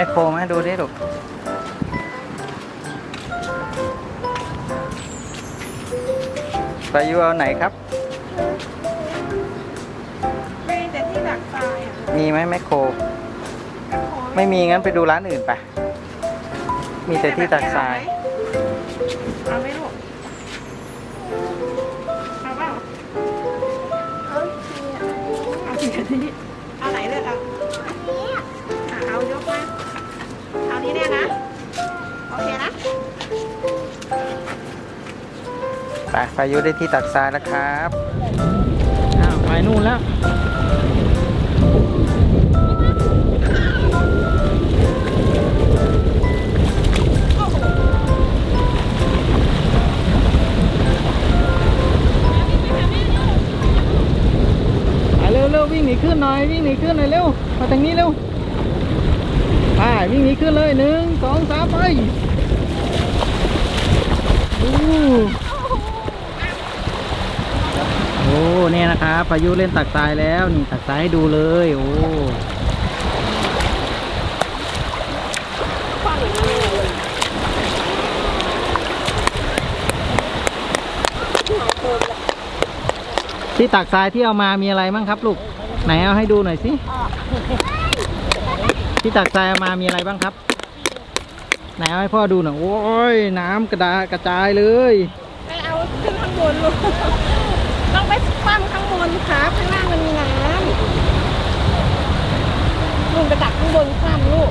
มีแมคโครไหมดูดิลูกไปอยู่เอาไหนครับมีแต่ที่ดักทรายอะมีไหมแมคโครแม่โคไม่มีงั้นไปดูร้านอื่นไป มีแต่ที่ตักทรายเอ ไปพายุได้ที่ตักทรายแล้วครับอ้าวไปนู่นแล้วไปเร็วเร็ววิ่งหนีขึ้นหน่อยวิ่งหนีขึ้นหน่อยเร็วมาทางนี้เร็วไปวิ่งหนีขึ้นเลยหนึ่งสองสามไป โอ้เนี่ยนะครับพายุเล่นตักทรายแล้วนี่ตักทรายให้ดูเลย โอ้ที่ตักทรายที่เอามามีอะไรบ้างครับลูกไหนเอาให้ดูหน่อยสิที่ตักทรายเอามามีอะไรบ้างครับ ไหนเอาให้พ่อดูหน่อยโอ้ยน้ำกระดากระจายเลยไปเอาขึ้นข้างบนลูกต้องไปปั้มข้างบนครับข้างล่างมันมีน้ำลุงไปดักข้างบนข้ามลูก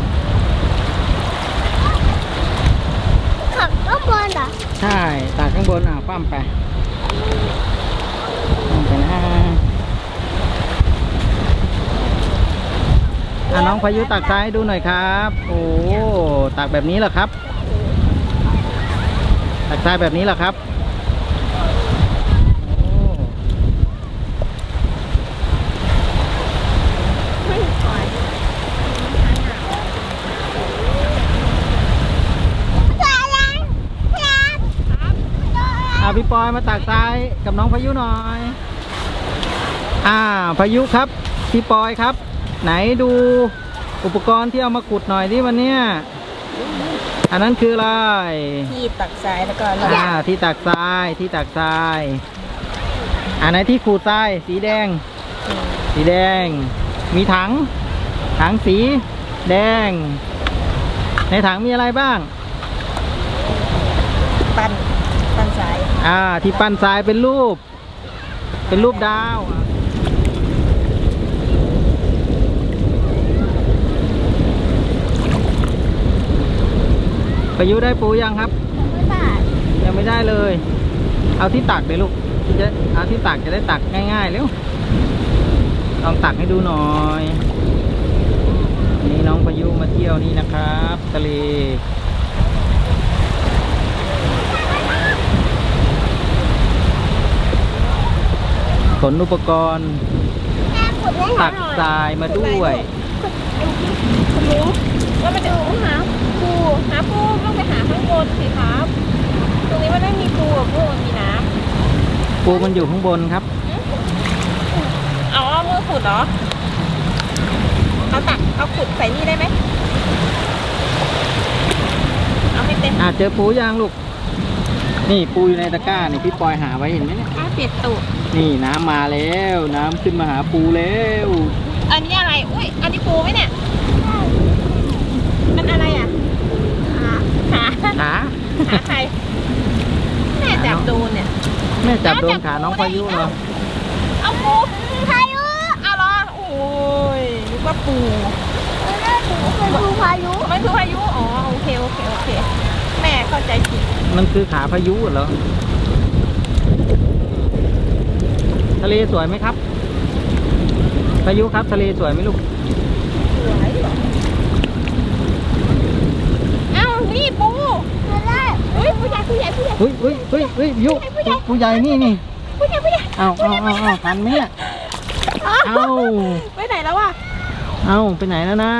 ขับก็บอลเหรอใช่ตากข้างบนอะปั้มไปปั้มไปนะอะ น้องพายุตักซ้ายให้ดูหน่อยครับ โอ้ตักแบบนี้เหรอครับ ตักซ้ายแบบนี้เหรอครับโอ้ใส่แล้วครับครับอะพี่ปอยมาตักซ้ายกับน้องพายุหน่อย อ่าพายุครับ พี่ปอยครับ ไหนดูอุปกรณ์ที่เอามาขุดหน่อยที่วันเนี้ยอันนั้นคืออะไร ที่ตักทรายแล้วก็อ่าที่ตักทรายที่ตักทรายอันไหนที่ขูดทรายสีแดง สีแดง มีถัง ถังสีแดง ในถังมีอะไรบ้าง ปั้นปั้นทรายอ่าที่ปั้นทรายเป็นรูป เป็นรูปดาว ประยุทธ์ได้ปูยังครับไม่ได้ยังไม่ได้เลย เอาที่ตักเลยลูกจะเอาที่ตักจะได้ตักง่ายๆเร็วลองตักให้ดูหน่อยนี่น้องพายุมาเที่ยวนี่นะครับทะเลขนอุปกรณ์แม่ขุดให้หตัน่กอยทรายมาด้วยคุณลุงแล้วมันจะหาปู หาปูต้องไปหาข้างบนสิครับ ตรงนี้มันไม่มีปูอะปูมันมีน้ปูมันอยู่ข้างบนครับำเอาเอามือขุดเหรอ เอาตักเอาขุดใส่นี่ได้ไหมเอาให้เต็มอ่าเจอปูยางลูก นี่ปูอยู่ในตะกร้านี่พี่ปอยหาไว้เห็นไหมเนี่ยถ้าเปียกตูดนี่น้ำมาแล้ว น้ำขึ้นมาหาปูแล้ว อันนี้อะไร อุ้ย อันนี้ปูไหมเนี่ย มันอะไรอะ หา หา ขา หา ใครแม่จับโดนเนี่ยแม่จับโดนขาน้องพายุเหรอเอาปูพายุเอาเหรอโอ้ยนึกว่าปูแม่ถูเป็นดูพายุมันคือพายุอ๋อโอเคโอเคโอเค แม่เข้าใจผิดมันคือขาพายุเหรอทะเลสวยไหมครับ พายุครับทะเลสวยไหมลูก เอ้า นี่ปู ไม่ได้ เฮ้ยผู้ใหญ่ผู้ใหญ่ผู้ใหญ่ เฮ้ยเฮ้ยเฮ้ยเฮ้ยยุผู้ใหญ่นี่นี่ผู้ใหญ่ผู้ใหญ่เอาเอาเอาเอาทันไหมเนี่ยเอาไปไหนแล้ววะเอาไปไหนแล้วนะ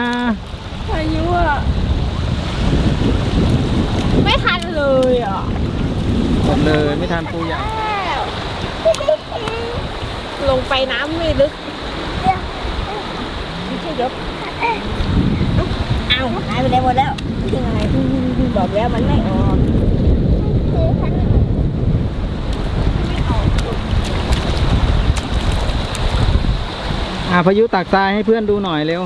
พายุอะไม่ทันเลยอะหมดเลยไม่ทันปูใหญ่ลงไปน้ำไม่ลึกเดี๋ยวไม่ใช่เดี๋ยวเอ๊ะอ้าวหายไปไหนหมดแล้วทิ้งอะไรบอกแล้วมันไม่ออก คือขนม อ่าพายุตักทรายให้เพื่อนดูหน่อยเร็ว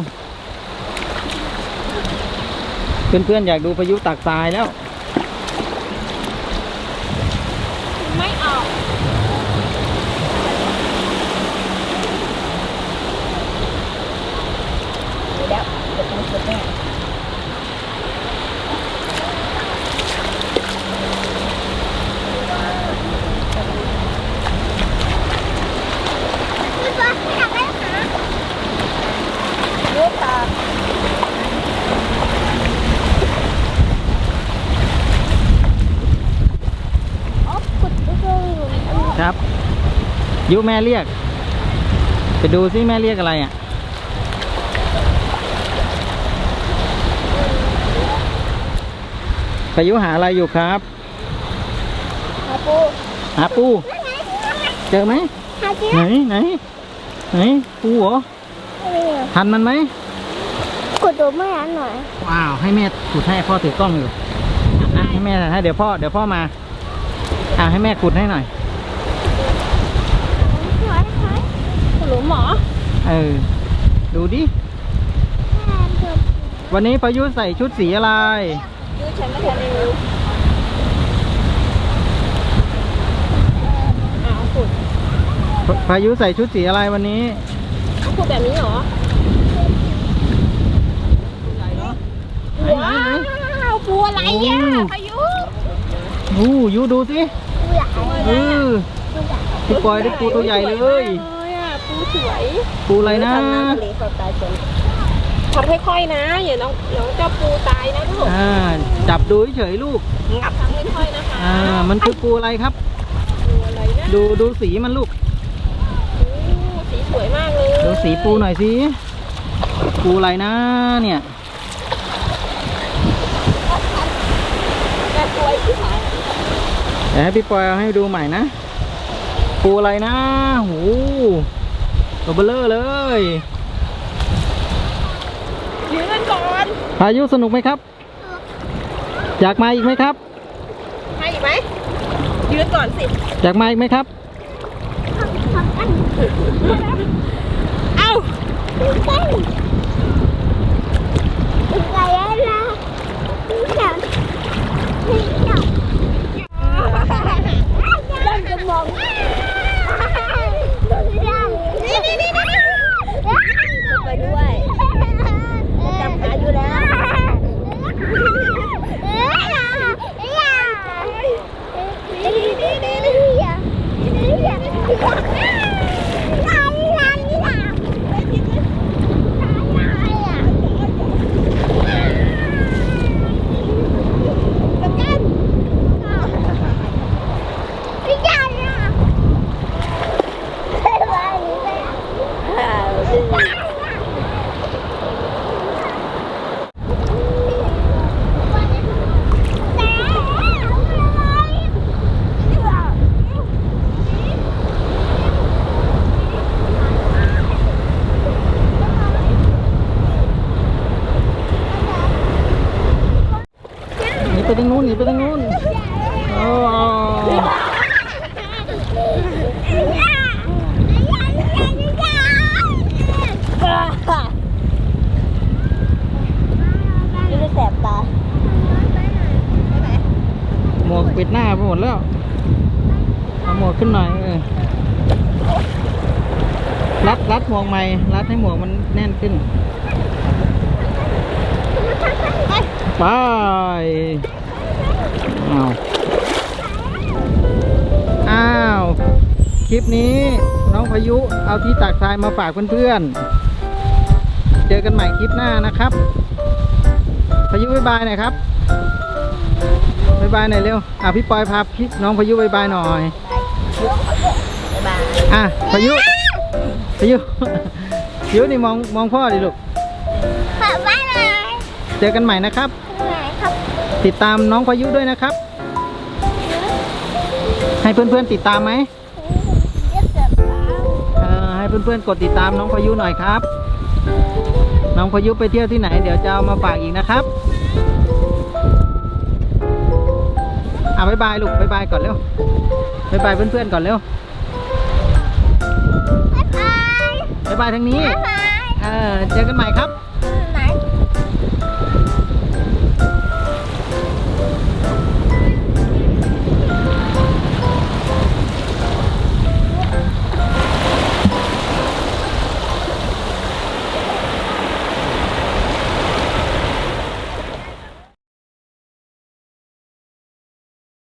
เพื่อนๆอยากดูพายุตักทรายแล้ว ไม่ออกเดี๋ยวเดี๋ยวต้องสุดแน่ พี่บอลอยากได้หา เลือกตา โอ้ขุดก็คืออยู่ ครับ ยุแม่เรียก ไปดูซิแม่เรียกอะไรอะ พายุหาอะไรอยู่ครับ หาปู หาปูนั่นไงนั่นไงเจอไหมหาเจอไหนไหนไหนปูเหรอทันมันไหมขุดดูไม่อันหน่อย ว้าว ให้แม่ขุดให้พ่อถือกล้องอยู่อะให้แม่ให้เดี๋ยวพ่อเดี๋ยวพ่อมา อะให้แม่ขุดให้หน่อย สวยสวย คุณหลุมหมอ เออ ดูดิแม่เกิดวันนี้ประยุทธ์ใส่ชุดสีอะไรยืดฉันไม่ทันได้รู้อ้าวขุดพพายุใส่ชุดสีอะไรวันนี้เอาขุดแบบนี้เหรอไหนไหนไหนว้าวปูอะไรอะโอ้พายุดูยูดูสิปูใหญ่เออปูใหญ่พี่ปอยได้ปูตัวใหญ่เลย สวยมากเลยอะปูสวยปูอะไรนะทำค่อยๆนะ อย่าน้องน้องเจ้าปูตายนะลูกอ่าจับดูเฉยๆลูกงับทำค่อยๆนะคะอ่ามันคือปูอะไรครับปูอะไรนะดูดูสีมันลูกโอ้สีสวยมากเลยดูสีปูหน่อยสิปูอะไรนะเนี่ยแต่สวยที่ไหนเดี๋ยวให้พี่ปอยเอาให้ดูใหม่นะ ปูอะไรนะโห ตัวเบลเลอร์เลยยืนกันก่อนพายุสนุกไหมครับ อยากมาอีกไหมครับให้อีกไหมยืนก่อนสิอยากมาอีกไหมครับทำกันเอ้าปูเต้นปูไก่ละปูเขียวปูเขียวเริ่มจะมองนี่นี่นี่นี่ ไปด้วยจับขาอยู่แล้ว หนีไปทางนู้นหนีไปทางนู้นโอ้ นี่จะแสบตา หมวกปิดหน้าไปหมดแล้ว เอาหมวก ขึ้นหน่อยเออรัดรัดหมวกใหม่รัดให้หมวกมันแน่นขึ้น ไปอ้าวอ้าว คลิปนี้น้องพายุเอาที่ตากทรายมาฝากเพื่อนๆ เจอกันใหม่คลิปหน้านะครับ พายุบายบายหน่อยครับบายบายหน่อยเร็ว อะพี่ปอยพาพี่น้องพายุบายบายหน่อย บ๊ายบายอะพายุพายุพายุนี่มองมองพ่อดิลูกเจอกันใหม่นะครับ ติดตามน้องพายุด้วยนะครับ ให้เพื่อนๆติดตามไหมเออให้เพื่อนๆกดติดตามน้องพายุหน่อยครับ น้องพายุไปเที่ยวที่ไหน เดี๋ยวจะเอามาฝากอีกนะครับอะบ๊ายบายลูกบ๊ายบายก่อนเร็ว บ๊ายบายเพื่อนๆก่อนเร็วบ๊ายบายบ๊ายบายทางนี้บ๊ายบายเออเจอกันใหม่